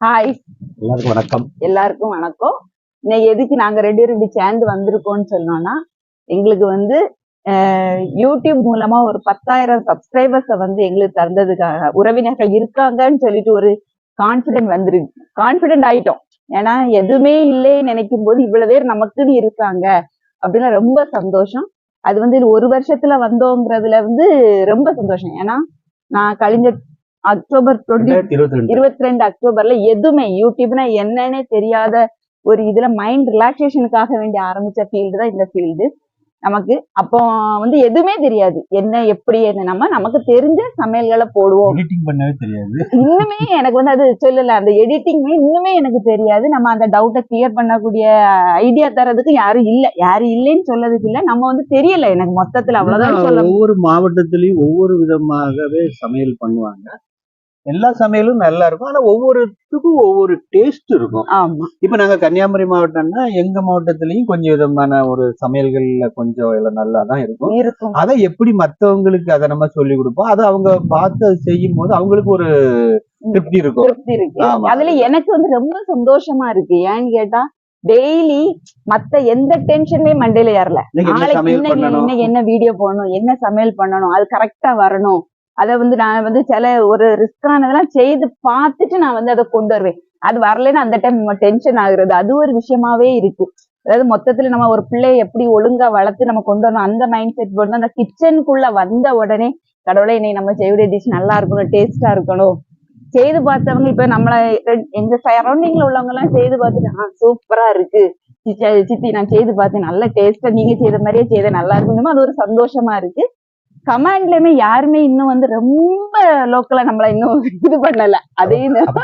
Hi எல்லாருக்கும் வணக்கம். எல்லாருக்கும் வணக்கம். இன்னைக்கு எதுக்கு நாங்க ரெண்டு பேரும் இப்படி சேர்ந்து வந்திருக்கோம்னு சொன்னோம்னா எங்களுக்கு வந்து யூடியூப் மூலமா ஒரு பத்தாயிரம் சப்ஸ்கிரைபர்ஸை வந்து எங்களுக்கு தந்ததுக்காக உறவினர்கள் இருக்காங்கன்னு சொல்லிட்டு ஒரு கான்பிடென்ட் வந்துருக்கு கான்பிடென்ட் ஆயிட்டோம். ஏன்னா எதுவுமே இல்லைன்னு நினைக்கும் போது இவ்வளவு பேர் நமக்குன்னு இருக்காங்க அப்படின்னு ரொம்ப சந்தோஷம். அது வந்து ஒரு வருஷத்துல வந்தோங்கிறதுல வந்து ரொம்ப சந்தோஷம். ஏன்னா நான் கழிஞ்ச அக்டோபர் இருபத்தி ரெண்டு. அக்டோபர்ல எதுவுமே யூடியூப்னா என்னன்னே தெரியாத ஒரு இதுல மைண்ட் ரிலாக்ஸேஷனுக்காக வேண்டி ஆரம்பிச்ச ஃபீல்டு தான் இந்த ஃபீல்டு நமக்கு அப்போ வந்து எதுவுமே தெரியாது. என்ன எப்படி என்ன நம்ம நமக்கு தெரிஞ்ச சமையல்களை போடுவோம். எடிட்டிங் பண்ணவே தெரியாது. இன்னுமே எனக்கு வந்து அது சொல்லல. அந்த எடிட்டிங்மே இன்னுமே எனக்கு தெரியாது. நம்ம அந்த டவுட்டை கிளியர் பண்ணக்கூடிய ஐடியா தரதுக்கு யாரும் இல்ல. யாரும் இல்லைன்னு சொல்லதுக்கு இல்ல. நம்ம வந்து தெரியல. எனக்கு மொத்தத்துல அவ்வளவுதான் ஒவ்வொரு மாவட்டத்திலயும் ஒவ்வொரு விதமாகவே சமையல் பண்ணுவாங்க. எல்லா சமையலும் நல்லா இருக்கும். ஆனா ஒவ்வொருத்துக்கும் ஒவ்வொரு டேஸ்ட் இருக்கும். ஆமா. இப்ப நாங்க கன்னியாகுமரி மாவட்டம்னா எங்க மாவட்டத்திலயும் கொஞ்சம் விதமான ஒரு சமையல்கள்ல கொஞ்சம் எல்லாம் நல்லா தான் இருக்கும். இருக்கும். அதை எப்படி மத்தவங்களுக்கு அதை நம்ம சொல்லி கொடுப்போம்? அதை அவங்க பார்த்து அதை செய்யும் போது அவங்களுக்கு ஒரு திருப்தி இருக்கும். திருப்தி இருக்கு. அதுல எனக்கு வந்து ரொம்ப சந்தோஷமா இருக்கு. ஏன்னு கேட்டா டெய்லி மத்த எந்த டென்ஷனுமே மண்டையில ஏறல. நாளைக்கு இன்னைக்கு என்ன வீடியோ போடணும்? என்ன சமையல் பண்ணணும்? அது கரெக்டா வரணும். அதை வந்து நான் வந்து சில ஒரு ரிஸ்கானதெல்லாம் செய்து பார்த்துட்டு நான் வந்து அதை கொண்டு வருவேன். அது வரலைன்னா அந்த டைம் நம்ம டென்ஷன் ஆகுறது. அது ஒரு விஷயமாவே இருக்கு அதாவது மொத்தத்துல நம்ம ஒரு பிள்ளைய எப்படி ஒழுங்கா வளர்த்து நம்ம கொண்டு வரணும் அந்த மைண்ட் செட் போட்டு அந்த கிச்சனுக்குள்ள வந்த உடனே கடவுளை இன்னைக்கு நம்ம செய்யக்கூடிய டிஷ் நல்லா இருக்கணும் டேஸ்டா இருக்கணும். செய்து பார்த்தவங்க இப்ப நம்மள எங்க சரௌண்டிங்ல உள்ளவங்க எல்லாம் செய்து பார்த்துட்டு ஆ சூப்பரா இருக்கு. சித்தி- சித்தி நான் செய்து பார்த்தேன். நல்ல டேஸ்டா நீங்க செய்த மாதிரியே செய்த நல்லா இருக்குன்னு அது ஒரு சந்தோஷமா இருக்கு. கமாண்ட்லயுமே யாருமே இன்னும் வந்து ரொம்ப லோக்கலா நம்மள இன்னும் இது பண்ணல.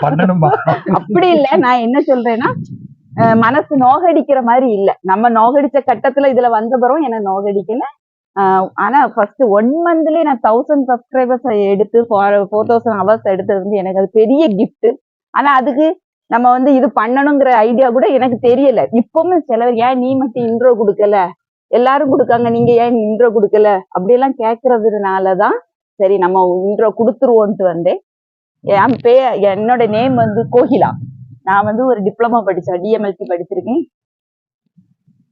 பண்ணணுமா? அப்படி இல்ல. நான் என்ன சொல்றேன்னா மனசு நோகடிக்கிற மாதிரி இல்ல. நம்ம நோகடிச்ச கட்டத்துல இதுல வந்த பிறகும் என்ன நோகடிக்கல. ஆஹ் ஆனா ஃபர்ஸ்ட் ஒன் மந்த்லயே நான் தௌசண்ட் சப்ஸ்கிரைபர்ஸ் எடுத்து ஃபோர் தௌசண்ட் ஹவர்ஸ் எடுத்தது வந்து எனக்கு அது பெரிய gift. ஆனா அதுக்கு நம்ம வந்து இது பண்ணணுங்கிற ஐடியா கூட எனக்கு தெரியல. இப்பவும் சிலவர் ஏன் நீ மட்டும் இன்ட்ரோ கொடுக்கல? எல்லாரும் கொடுக்காங்க நீங்க ஏன் இன்ட்ரோ கொடுக்கல? அப்படியெல்லாம் கேட்கறதுனாலதான் சரி நம்ம இன்ட்ரோ கொடுத்துருவோன்ட்டு வந்தேன். என் பே என்னோட நேம் வந்து கோகிலா. நான் வந்து ஒரு டிப்ளமா படிச்சேன் டிஎம்எல்டி படிச்சிருக்கேன்.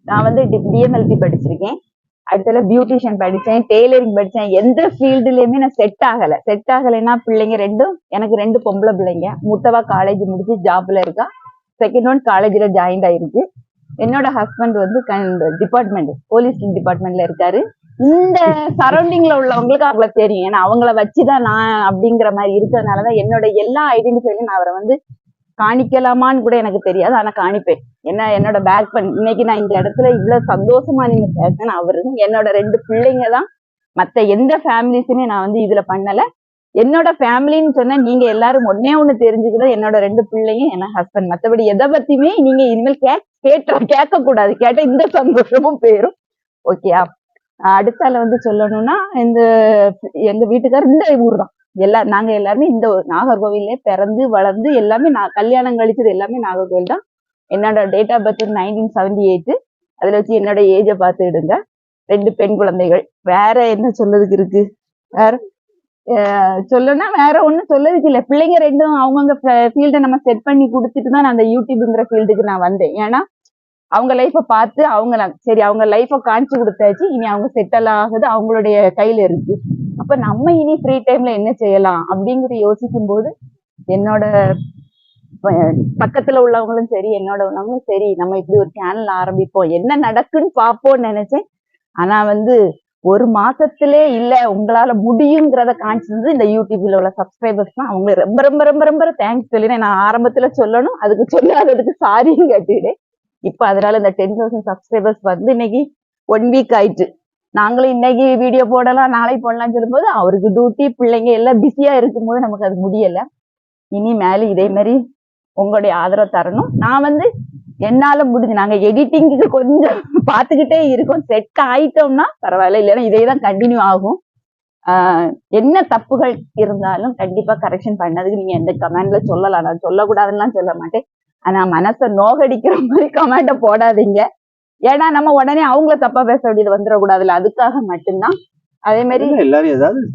நான் வந்து டிஎம்எல்டி படிச்சிருக்கேன். அடுத்தது பியூட்டிஷியன் படிச்சேன் டெய்லரிங் படிச்சேன். எந்த ஃபீல்டுலயுமே நான் செட் ஆகல. செட் ஆகலைன்னா பிள்ளைங்க ரெண்டும் எனக்கு ரெண்டு பொம்பளை பிள்ளைங்க. மூத்தவா காலேஜ் முடிச்சு ஜாப்ல இருக்கா. செகண்ட் ஒன் காலேஜ்ல ஜாயின் ஆயிருக்கு. என்னோட ஹஸ்பண்ட் வந்து டிபார்ட்மெண்ட் போலீஸ் டிபார்ட்மெண்ட்ல இருக்காரு. இந்த சரௌண்டிங்ல உள்ளவங்களுக்கு அவங்கள தெரியும். ஏன்னா அவங்கள வச்சுதான் நான் அப்படிங்கிற மாதிரி இருக்கிறதுனாலதான் என்னோட எல்லா ஐடென்டிஃபைலையும் நான் அவரை வந்து காணிக்கலாமான்னு கூட எனக்கு தெரியாது. ஆனா காணிப்பேன். என்ன என்னோட பேக் பண் இன்னைக்கு நான் இந்த இடத்துல இவ்வளவு சந்தோஷமா நீங்க பேசணும் அவரு என்னோட ரெண்டு பிள்ளைங்க தான். மத்த எந்த ஃபேமிலிஸுமே நான் வந்து இதுல பண்ணல. என்னோட ஃபேமிலின்னு சொன்னா நீங்க எல்லாரும் ஒன்னே ஒண்ணு தெரிஞ்சுக்கிட்டு என்னோட ரெண்டு பிள்ளைங்க என்ன ஹஸ்பண்ட் மத்தபடி எதை பத்தியுமே நீங்க இனிமேல் கேட்க கேட்ட கேட்க கூடாது கேட்ட இந்த சந்தோஷமும் போயிரும். ஓகேயா அடுத்தால வந்து சொல்லணும்னா இந்த எங்க வீட்டுக்கார் இந்த ஊர் தான் எல்லா நாங்க எல்லாருமே இந்த ஊர் நாகர்கோவில்லே பிறந்து வளர்ந்து எல்லாமே நான் கல்யாணம் கழிச்சது எல்லாமே நாகர்கோவில் தான். என்னோட date of birth nineteen seventy eight அதுல வச்சு என்னோட ஏஜை பார்த்துடுங்க ரெண்டு பெண் குழந்தைகள். வேற என்ன சொல்லதுக்கு இருக்கு? வேற அஹ் சொல்லணும்னா வேற ஒண்ணும் சொல்லதுக்கு இல்லை. பிள்ளைங்க ரெண்டும் அவங்கவுங்க ஃபீல்டை நம்ம செட் பண்ணி கொடுத்துட்டு தான் நான் அந்த யூடியூப்ங்கிற ஃபீல்டுக்கு நான் வந்தேன். ஏன்னா அவங்க லைஃப்பை பார்த்து அவங்க நான் சரி அவங்க லைஃப்பை காமிச்சு கொடுத்தாச்சு. இனி அவங்க செட்டில் ஆகுது அவங்களுடைய கையில இருக்கு. அப்ப நம்ம இனி ஃப்ரீ டைம்ல என்ன செய்யலாம் அப்படிங்கிறத யோசிக்கும் போது என்னோட பக்கத்துல உள்ளவங்களும் சரி என்னோட உள்ளவங்களும் சரி நம்ம இப்படி ஒரு சேனல் ஆரம்பிப்போம். என்ன நடக்குன்னு பார்ப்போம்னு நினைச்சேன். ஆனா வந்து ஒரு மாசத்திலே இல்ல உங்களால முடியுங்கிறத காமிச்சது இந்த யூடியூப்ல உள்ள சப்ஸ்கிரைபர்ஸ் தான் அவங்களுக்கு ரொம்ப ரொம்ப ரொம்ப ரொம்ப தேங்க்ஸ் சொல்லினேன். நான் ஆரம்பத்துல சொல்லணும் அதுக்கு சொல்லாததுக்கு சாரியும் கேட்டுட்டேன் இப்போ அதனால இந்த டென் தௌசண்ட் சப்ஸ்கிரைபர்ஸ் வந்து இன்னைக்கு ஒன் வீக் ஆயிட்டு. நாங்களும் இன்னைக்கு வீடியோ போடலாம் நாளை போடலாம்னு சொல்லும்போது அவருக்கு டியூட்டி பிள்ளைங்க எல்லாம் பிஸியா இருக்கும்போது நமக்கு அது முடியல. இனி மேலே இதே மாதிரி உங்களுடைய ஆதரவு தரணும். நான் வந்து என்னால முடிஞ்சு நாங்க எடிட்டிங்க்கு கொஞ்சம் பார்த்துக்கிட்டே இருக்கோம். செட் ஆயிட்டோம்னா பரவாயில்ல இல்லைன்னா இதே தான் கண்டினியூ ஆகும். என்ன தப்புகள் இருந்தாலும் கண்டிப்பா கரெக்ஷன் பண்ணதுக்கு நீங்க எந்த கமெண்ட்ல சொல்லலாம். நான் சொல்லக்கூடாதுன்னு சொல்ல மாட்டேன். ஆனா மனசை நோகடிக்கிற மாதிரி கமெண்ட போடாதீங்க. ஏன்னா நம்ம உடனே அவங்கள தப்பா பேச வேண்டியது வந்துடக்கூடாதுல்ல. அதுக்காக மட்டும்தான். அதே மாதிரி எல்லாரும் ஏதாவது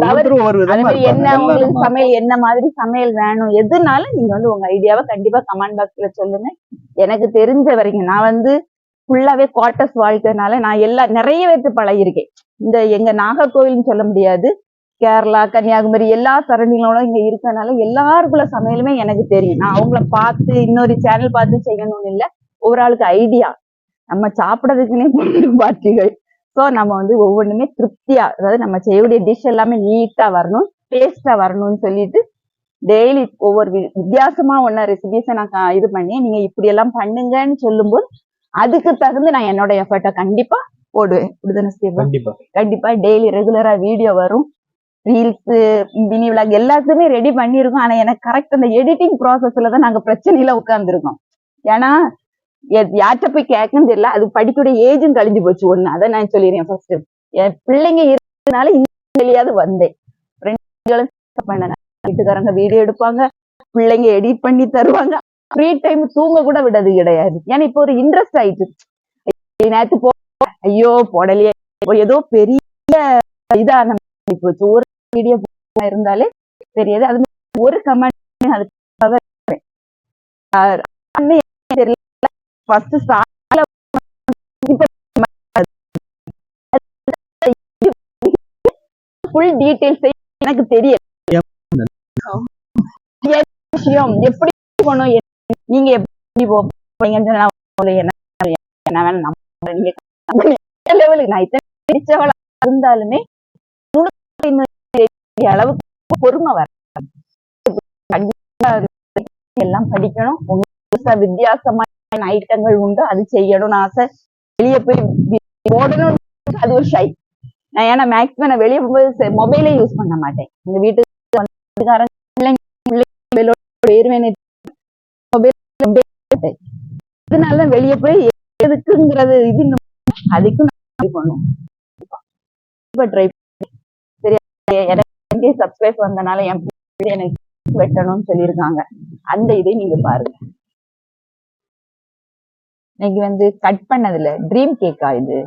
தவறு சொல்லுவாங்க. என்ன. உங்களுக்கு சமையல் என்ன மாதிரி சமையல் வேணும்? எதுனாலும் நீங்க வந்து உங்க ஐடியாவை கண்டிப்பா கமெண்ட் பாக்ஸ்ல சொல்லுங்க. எனக்கு தெரிஞ்ச வரைக்கும் நான் வந்து ஃபுல்லாவே குவார்டர்ஸ் வாழ்க்கைனால நான் எல்லா நிறைய பேர்த்து பழகிருக்கேன் இந்த எங்க நாகர்கோவில்னு சொல்ல முடியாது. கேரளா கன்னியாகுமரி எல்லா சரௌண்டிங்களோட இங்க இருக்கறனால எல்லாருக்குள்ள சமையலுமே எனக்கு தெரியும். நான் அவங்கள பார்த்து இன்னொரு சேனல் பார்த்து செய்யணும்னு இல்லை. ஒரு ஆளுக்கு ஐடியா நம்ம சாப்பிடறதுக்குன்னே பார்ட்டிகள் ஸோ நம்ம வந்து ஒவ்வொன்றுமே திருப்தியா அதாவது நம்ம செய்யக்கூடிய டிஷ் எல்லாமே நீட்டா வரணும் டேஸ்டா வரணும்னு சொல்லிட்டு டெய்லி ஒவ்வொரு வித்தியாசமா ஒன்ன ரெசிபிஸை நான் இது பண்ணி நீங்க இப்படி எல்லாம் பண்ணுங்கன்னு சொல்லும்போது அதுக்கு தகுந்து நான் என்னோட எஃபர்ட்டை கண்டிப்பா போடுவேன்? கண்டிப்பா. கண்டிப்பா டெய்லி ரெகுலரா வீடியோ வரும். ரீல்ஸ் மினி விளாக் எல்லாத்தையுமே ரெடி பண்ணியிருக்கோம். ஆனா எனக்கு கரெக்ட் அந்த எடிட்டிங் ப்ராசஸ்ல தான் நாங்க பிரச்சனையில உட்கார்ந்துருக்கோம். ஏன்னா யார்கிட்ட போய் கேட்கன்னு தெரியல. அது படிக்கூடிய ஏஜும் கழிஞ்சு போச்சு. ஒண்ணு அதை நான் சொல்லிடுறேன் ஃபர்ஸ்ட் என் பிள்ளைங்க இருக்கிறதுனால இல்லையாவது வந்தேன். ஃப்ரெண்ட்களும் வீட்டுக்காரங்க வீடியோ எடுப்பாங்க. பிள்ளைங்க எடிட் பண்ணி தருவாங்க. ஃப்ரீ டைம் தூங்க கூட விடது கிடையாது. ஏன்னா இப்போ ஒரு இன்ட்ரெஸ்ட் ஆயிடுச்சு நேத்து போ ஐயோ போடலையே. ஏதோ பெரிய இதா போச்சு. ஒரு வீடியோ இருந்தாலே தெரியாது. அது ஒரு கமெண்ட் அதுக்காக தெரியல. ஃபர்ஸ்ட் ஃபுல் டீடைல்ஸ் எனக்கு தெரியல. என்ன விஷயம் எப்படி போகணும்? நீங்க எப்படி போறீங்கன்னு சொன்னா நான் என்ன என்ன வேணும் நம்புறேன். நான் இத்தனை இருந்தாலுமே அளவுக்கு பொறுமை வர எல்லாம் படிக்கணும். புதுசா வித்தியாசமான ஐட்டங்கள் உண்டு. அது செய்யணும்னு ஆசை. வெளியே போய் ஓடணும் அது ஒரு ஷை நான் ஏன்னா மேக்ஸிமம் நான் வெளியே போகும்போது மொபைலே யூஸ் பண்ண மாட்டேன். எங்க வீட்டுக்கு வந்துக்காரங்க மொபைல் இதனால வெளியே போய் எதுக்குங்கிறது இது அதுக்கும் பண்ணும் நான் ட்ரை எனக்கு சப்ஸ்கிரைப் வந்தனால என் எனக்கு வெட்டணும்னு சொல்லியிருக்காங்க. அந்த இதை நீங்க பாருங்க. இன்னைக்கு வந்து கட் பண்ணதுல ட்ரீம் கேக்கா இது?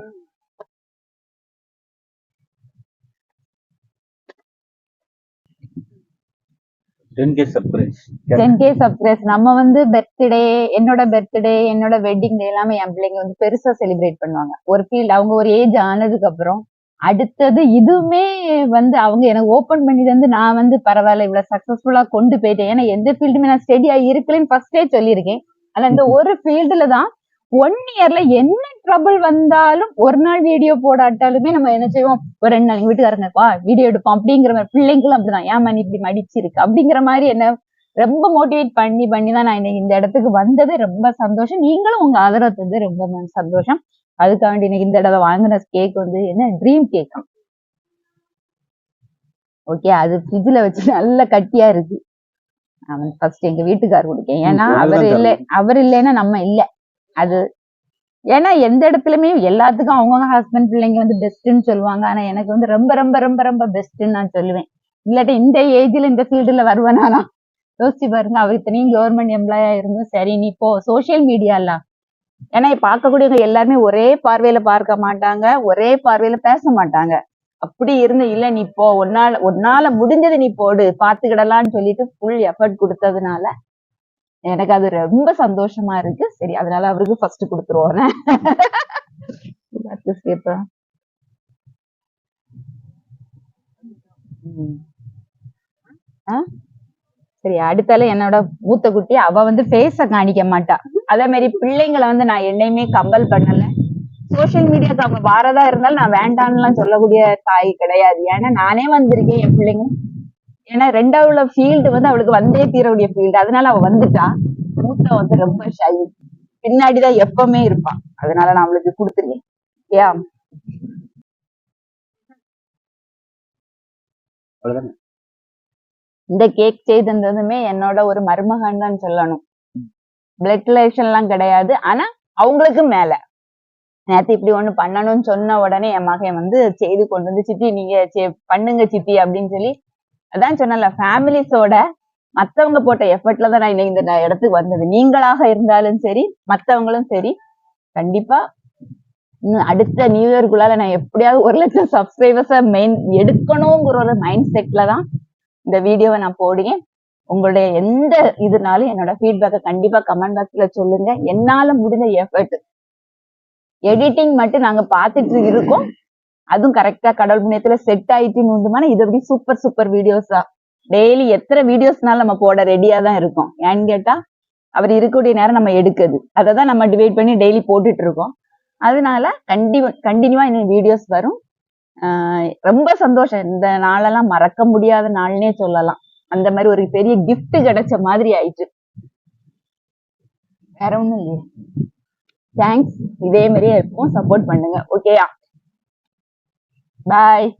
டென் கே சர்ப்ரைஸ் கே நம்ம வந்து பர்த்டே என்னோட பர்த்டே என்னோட வெட்டிங் டே எல்லாமே என் பிள்ளைங்க வந்து பெருசா செலிப்ரேட் பண்ணுவாங்க. ஒரு ஃபீல்ட் அவங்க ஒரு ஏஜ் ஆனதுக்கு அப்புறம் அடுத்தது இதுவுமே வந்து அவங்க எனக்கு ஓபன் பண்ணி தந்து நான் வந்து பரவாயில்ல இவ்வளவு சக்சஸ்ஃபுல்லா கொண்டு போயிட்டேன். ஏன்னா எந்த ஃபீல்டுமே நான் ஸ்டெடியா இருக்கலன்னு ஃபர்ஸ்டே சொல்லியிருக்கேன். ஆனா இந்த ஒரு ஃபீல்டுல தான் ஒன் இயர்ல என்ன ட்ரபிள் வந்தாலும் ஒரு நாள் வீடியோ போடாட்டாலுமே நம்ம என்ன செய்வோம்? ஒரு ரெண்டு நாள் வீட்டுக்காரங்கப்பா வீட்டுக்காரங்க வா வீடியோ எடுப்போம் அப்படிங்கிற மாதிரி பிள்ளைங்களும் அப்படிதான். ஏன் நீ இப்படி மடிச்சிருக்கு? அப்படிங்கிற மாதிரி என்ன ரொம்ப மோட்டிவேட் பண்ணி பண்ணி தான் நான் இந்த இடத்துக்கு வந்தது. ரொம்ப சந்தோஷம். நீங்களும் உங்க ஆதரவு தந்து ரொம்ப சந்தோஷம். அதுக்காண்டி இன்னைக்கு இந்த இடத்துல வாங்கின கேக் வந்து என்ன? ட்ரீம் கேக் ஓகே அது ஃப்ரிட்ஜ்ல வச்சு நல்ல கட்டியா இருக்கு. அவன் ஃபர்ஸ்ட் எங்க வீட்டுக்காரர் கொடுக்கேன் ஏன்னா அவர் இல்லை அவர் இல்லைன்னா நம்ம இல்ல. அது ஏன்னா எந்த இடத்துலயுமே எல்லாத்துக்கும் அவங்கவுங்க ஹஸ்பண்ட் பிள்ளைங்க வந்து பெஸ்ட்னு சொல்லுவாங்க. ஆனா எனக்கு வந்து ரொம்ப ரொம்ப ரொம்ப ரொம்ப பெஸ்ட்னு நான் சொல்லுவேன். இல்லாட்டி இந்த ஏஜ்ல இந்த ஃபீல்டுல வருவேனா நான். யோசிச்சு பாருங்க அவர் இத்தனையும் கவர்மெண்ட் எம்ப்ளாயா இருந்தும் சரி நீ இப்போ சோஷியல் மீடியாலாம் ஏன்னா பார்க்கக்கூடியவங்க எல்லாருமே ஒரே பார்வையில பார்க்க மாட்டாங்க ஒரே பார்வையில பேச மாட்டாங்க. அப்படி இருந்து இல்ல நீ போ ஒன்னால ஒன்னால முடிஞ்சது நீ போடு பாத்துக்கிடலாம்னு சொல்லிட்டு ஃபுல் எஃபர்ட் கொடுத்ததுனால எனக்கு அது ரொம்ப சந்தோஷமா இருக்கு. சரி அதனால அவருக்கு ஃபர்ஸ்ட் கொடுத்துருவோம். சரி அடுத்தால என்னோட மூத்த குட்டி அவ வந்து ஃபேஸ காணிக்க மாட்டா. அதே மாதிரி பிள்ளைங்களை வந்து நான் என்னையுமே கம்பல் பண்ணல. சோஷியல் மீடியாக்கு அவங்க வாரதா இருந்தாலும் நான் வேண்டாம்னுலாம் சொல்லக்கூடிய தாய் கிடையாது. ஏன்னா நானே வந்திருக்கேன் என் பிள்ளைங்க. ஏன்னா ரெண்டாவது ஃபீல்டு வந்து அவளுக்கு வந்தே தீரக்கூடிய ஃபீல்டு அதனால அவ வந்துட்டா. மூத்த வந்து ரொம்ப ஷை பின்னாடிதான் எப்பவுமே இருப்பான் அதனால நான் அவளுக்கு கொடுத்துருக்கேன். அவ்வளவுதானே? இந்த கேக் செய்திருந்ததுமே என்னோட ஒரு மருமகன் தான் சொல்லணும். பிளட் எல்லாம் கிடையாது. ஆனா அவங்களுக்கு மேல. நேத்து இப்படி ஒண்ணு பண்ணணும்னு சொன்ன உடனே என் மகன் வந்து செய்து கொண்டு வந்து சித்தி நீங்க பண்ணுங்க சித்தி அப்படின்னு சொல்லி அதான் சொன்னல ஃபேமிலிஸோட மத்தவங்க போட்ட எஃபர்ட்ல தான் நான் இன்னைக்கு இந்த இடத்துக்கு வந்தது. நீங்களாக இருந்தாலும் சரி மத்தவங்களும் சரி கண்டிப்பா அடுத்த நியூ இயர்க்குள்ளால நான் எப்படியாவது ஒரு லட்சம் சப்ஸ்கிரைபர்ஸை மெயின் எடுக்கணுங்கிற ஒரு மைண்ட் செட்ல தான் இந்த வீடியோவை நான் போடுவேன். உங்களுடைய எந்த இதுனாலும் என்னோட ஃபீட்பேக்கை கண்டிப்பா கமெண்ட் பாக்ஸ்ல சொல்லுங்க. என்னால முடிஞ்ச எஃபர்ட் எடிட்டிங் மட்டும் நாங்க பார்த்துட்டு இருக்கோம். அதுவும் கரெக்டா கடவுள் புண்ணியத்துல செட் ஆயிட்டுன்னு உண்டுமான இது எப்படி சூப்பர் சூப்பர் வீடியோஸா டெய்லி எத்தனை வீடியோஸ்னாலும் நம்ம போட ரெடியா தான் இருக்கோம். ஏன்னு கேட்டா அவர் இருக்கக்கூடிய நேரம் நம்ம எடுக்குது அதை தான் நம்ம டிவைட் பண்ணி டெய்லி போட்டுட்டு இருக்கோம். அதனால கண்டிப்பா கண்டினியூவா இன்னும் வீடியோஸ் வரும். ரொம்ப சந்தோஷம். இந்த நாளெல்லாம் மறக்க முடியாத நாள்னே சொல்லலாம். அந்த மாதிரி ஒரு பெரிய கிஃப்ட் கிடைச்ச மாதிரி ஆயிட்டு. வேற ஒண்ணும் இல்லையே. தேங்க்ஸ் இதே மாதிரியே இருக்கும். சப்போர்ட் பண்ணுங்க. ஓகேயா பாய்